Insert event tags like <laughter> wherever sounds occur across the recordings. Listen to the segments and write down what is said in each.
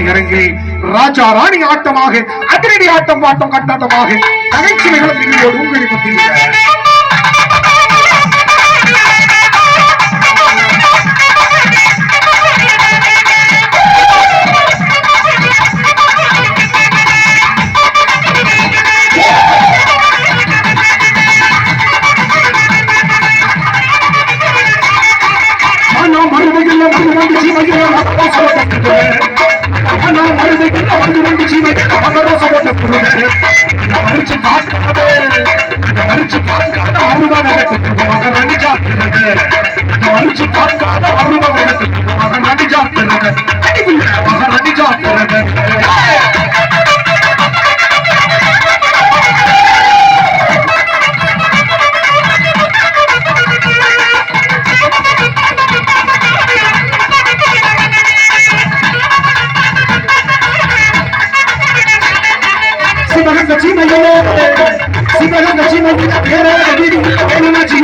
ரசிகரங்கில் ராஜா ராணி ஆட்டமாக அதிரடி ஆட்டம் பாட்டம் கட்டாட்டமாக நகைச்சுவைகளும் இன்னொரு உங்களுக்கு Thank <laughs> you.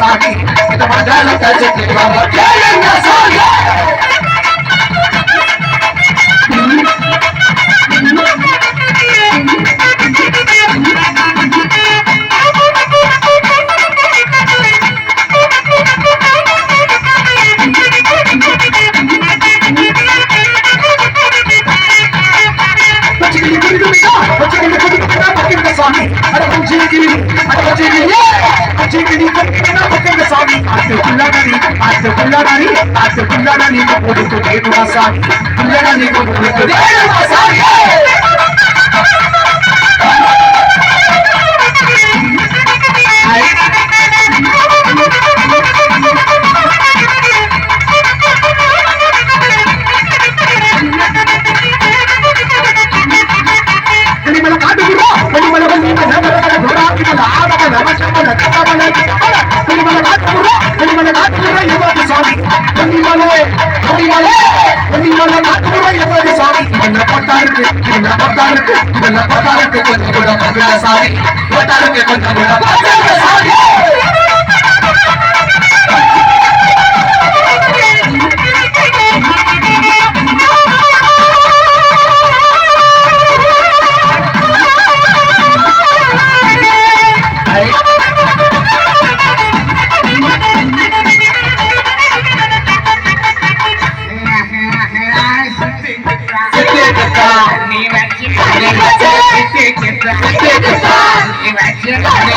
சாமி పుడిస్తు పిల్లల నీకు పుడిస్తు నేను వాసాయి పిల్లల నీకు ಕೊಟ್ಟ ಕೊಟ್ಟ ಕೊಟ್ಟ ಕೊಟ್ಟ ಕೊಟ್ಟ ಸಾರಿ ಕೊಟ್ಟ ಕೊಟ್ಟ ಕೊಟ್ಟ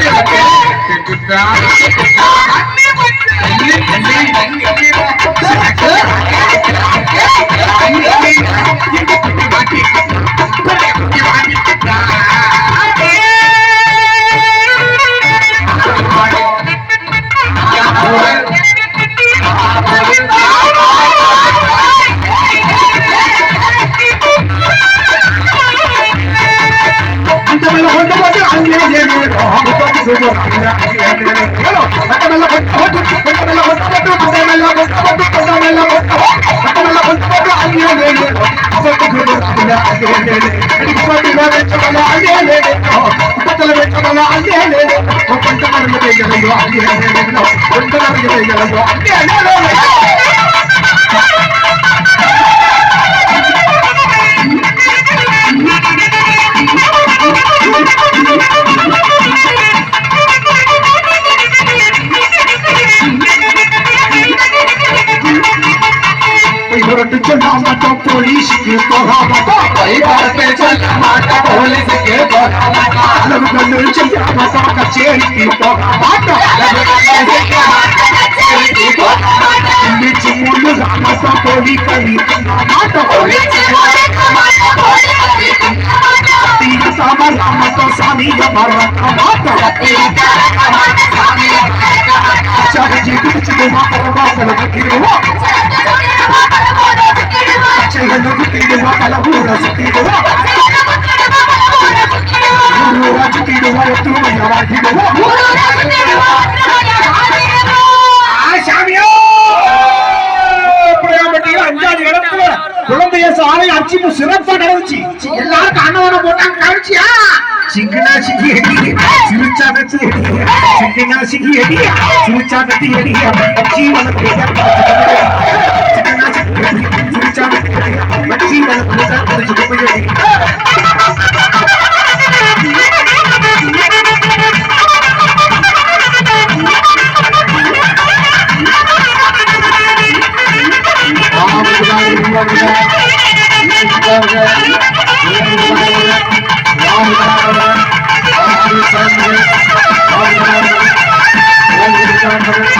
Yeah. అన్నీ అన్నీ कोट चुनावा तो के तोहावा कई पुलिस के तोहावा लव गन चलावा तो कचेरी की तोहावा तो लव गन चलावा तो कचेरी की तो कोली कली तोहावा तो मिच मुल रामा तो कोली कली तो तीन सामा रामा तो सामी जबर तोहावा तो तीन सामा रामा तो सामी குழந்தைய சாலை அர்ச்சிப்பு சிறப்பா நடந்துச்சு. எல்லாருக்கும் அன்னவனம் போட்டாங்க. கவனிச்சியா? சிங்கனா சிங்கி அடி சிரிச்சா நச்சு அடி சிங்கனா சிங்கி அடி. சிரிச்சா நச்சு அடி. ஜீவன ben Ramazan kılıcımı yedik. Thank you.